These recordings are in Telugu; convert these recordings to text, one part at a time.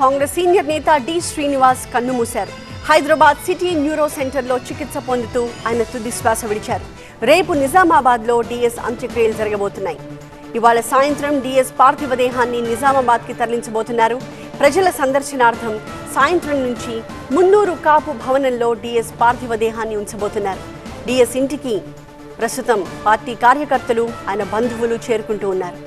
కాంగ్రెస్ సీనియర్ నేత డి శ్రీనివాస్ కన్నుమూశారు. హైదరాబాద్ సిటీ న్యూరో సెంటర్లో చికిత్స పొందుతూ ఆయన తుది శ్వాస విడిచారు. రేపు నిజామాబాద్లో డిఎస్ అంత్యక్రియలు జరగబోతున్నాయి. ఇవాళ సాయంత్రం డిఎస్ పార్థివ దేహాన్ని నిజామాబాద్కి తరలించబోతున్నారు. ప్రజల సందర్శనార్థం సాయంత్రం నుంచి మున్నూరు కాపు భవనంలో డిఎస్ పార్థివ దేహాన్ని ఉంచబోతున్నారు. డిఎస్ ఇంటికి ప్రస్తుతం పార్టీ కార్యకర్తలు ఆయన బంధువులు చేరుకుంటూ ఉన్నారు.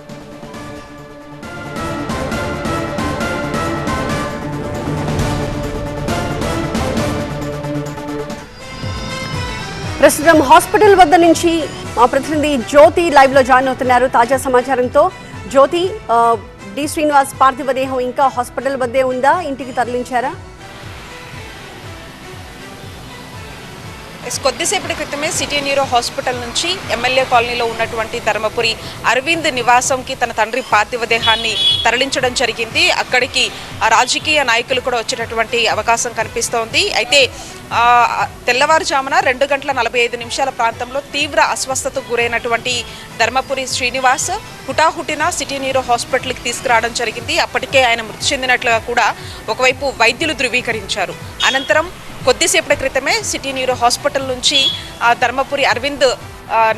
ప్రస్తుతం హాస్పిటల్ వద్ద నుంచి మా ప్రతినిధి జ్యోతి లైవ్లో జాయిన్ అవుతున్నారు. తాజా సమాచారంతో జ్యోతి డి శ్రీనివాస్ పార్థివ దేహం ఇంకా హాస్పిటల్ వద్దే ఉందా? ఇంటికి తరలించారా? కొద్దిసేపటి క్రితమే సిటీ న్యూరో హాస్పిటల్ నుంచి ఎమ్మెల్యే కాలనీలో ఉన్నటువంటి ధర్మపురి అరవింద్ నివాసంకి తన తండ్రి పార్థివ దేహాన్ని తరలించడం జరిగింది. అక్కడికి రాజకీయ నాయకులు కూడా వచ్చేటటువంటి అవకాశం కనిపిస్తోంది. అయితే తెల్లవారుజామున రెండు గంటల నలభై ఐదు నిమిషాల ప్రాంతంలో తీవ్ర అస్వస్థతకు గురైనటువంటి ధర్మపురి శ్రీనివాస్ హుటాహుటిన సిటీ న్యూరో హాస్పిటల్కి తీసుకురావడం జరిగింది. అప్పటికే ఆయన మృతి చెందినట్లుగా కూడా ఒకవైపు వైద్యులు ధృవీకరించారు. అనంతరం కొద్దిసేపటి క్రితమే సిటీ న్యూరో హాస్పిటల్ నుంచి ధర్మపురి అరవింద్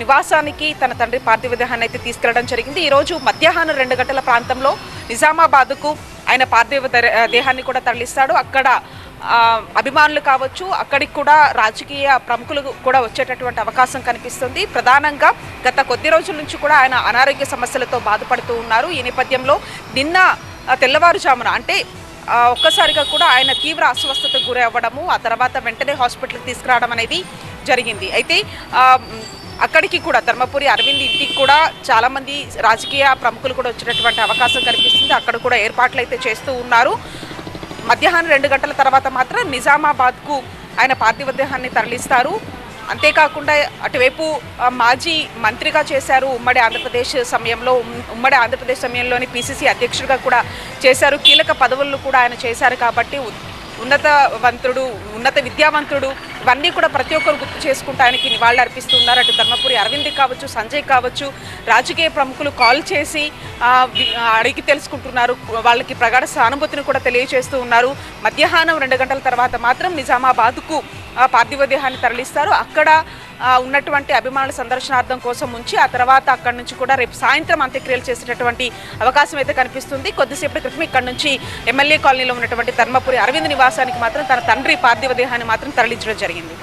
నివాసానికి తన తండ్రి పార్థివ దేహాన్ని అయితే తీసుకెళ్ళడం జరిగింది. ఈరోజు మధ్యాహ్నం రెండు గంటల ప్రాంతంలో నిజామాబాద్కు ఆయన పార్థివ దేహాన్ని కూడా తరలిస్తాడు. అక్కడ అభిమానులు కావచ్చు అక్కడికి కూడా రాజకీయ ప్రముఖులు కూడా వచ్చేటటువంటి అవకాశం కనిపిస్తుంది. ప్రధానంగా గత కొద్ది రోజుల నుంచి కూడా ఆయన అనారోగ్య సమస్యలతో బాధపడుతూ ఉన్నారు. ఈ నేపథ్యంలో నిన్న తెల్లవారుజామున అంటే ఒక్కసారిగా కూడా ఆయన తీవ్ర అస్వస్థతకు గురి అవ్వడము ఆ తర్వాత వెంటనే హాస్పిటల్కి తీసుకురావడం అనేది జరిగింది. అయితే అక్కడికి కూడా ధర్మపురి అరవింద్ ఇంటికి కూడా చాలామంది రాజకీయ ప్రముఖులు కూడా వచ్చినటువంటి అవకాశం కనిపిస్తుంది అక్కడ కూడా ఏర్పాట్లు అయితే చేస్తూ ఉన్నారు. మధ్యాహ్నం రెండు గంటల తర్వాత మాత్రం నిజామాబాద్కు ఆయన పార్థివ దేహాన్ని తరలిస్తారు. అంతేకాకుండా అటువైపు మాజీ మంత్రిగా చేశారు ఉమ్మడి ఆంధ్రప్రదేశ్ సమయంలో ఉమ్మడి ఆంధ్రప్రదేశ్ సమయంలోని పిసిసి అధ్యక్షుడిగా కూడా చేశారు. కీలక పదవులను కూడా ఆయన చేశారు కాబట్టి ఉన్నతవంతుడు ఉన్నత విద్యావంతుడు ఇవన్నీ కూడా ప్రతి ఒక్కరు గుర్తు చేసుకుంటానికి నివాళులు అర్పిస్తున్నారు అటు ధర్మపురి అరవింద్ కావచ్చు సంజయ్ కావచ్చు రాజకీయ ప్రముఖులు కాల్ చేసి అడిగి తెలుసుకుంటున్నారు. వాళ్ళకి ప్రగాఢ సానుభూతిని కూడా తెలియజేస్తూ ఉన్నారు. మధ్యాహ్నం రెండు గంటల తర్వాత మాత్రం నిజామాబాద్కు పార్థివ దేహాన్ని తరలిస్తారు. అక్కడ ఉన్నటువంటి అభిమానుల సందర్శనార్థం కోసం ఉంచి ఆ తర్వాత అక్కడి నుంచి కూడా రేపు సాయంత్రం అంత్యక్రియలు చేసేటటువంటి అవకాశం అయితే కనిపిస్తుంది. కొద్దిసేపటి క్రితం ఇక్కడ నుంచి ఎమ్మెల్యే కాలనీలో ఉన్నటువంటి ధర్మపురి అరవింద్ నివాసానికి మాత్రం తన తండ్రి పార్థివ దేహాన్ని మాత్రం తరలించడం జరిగింది.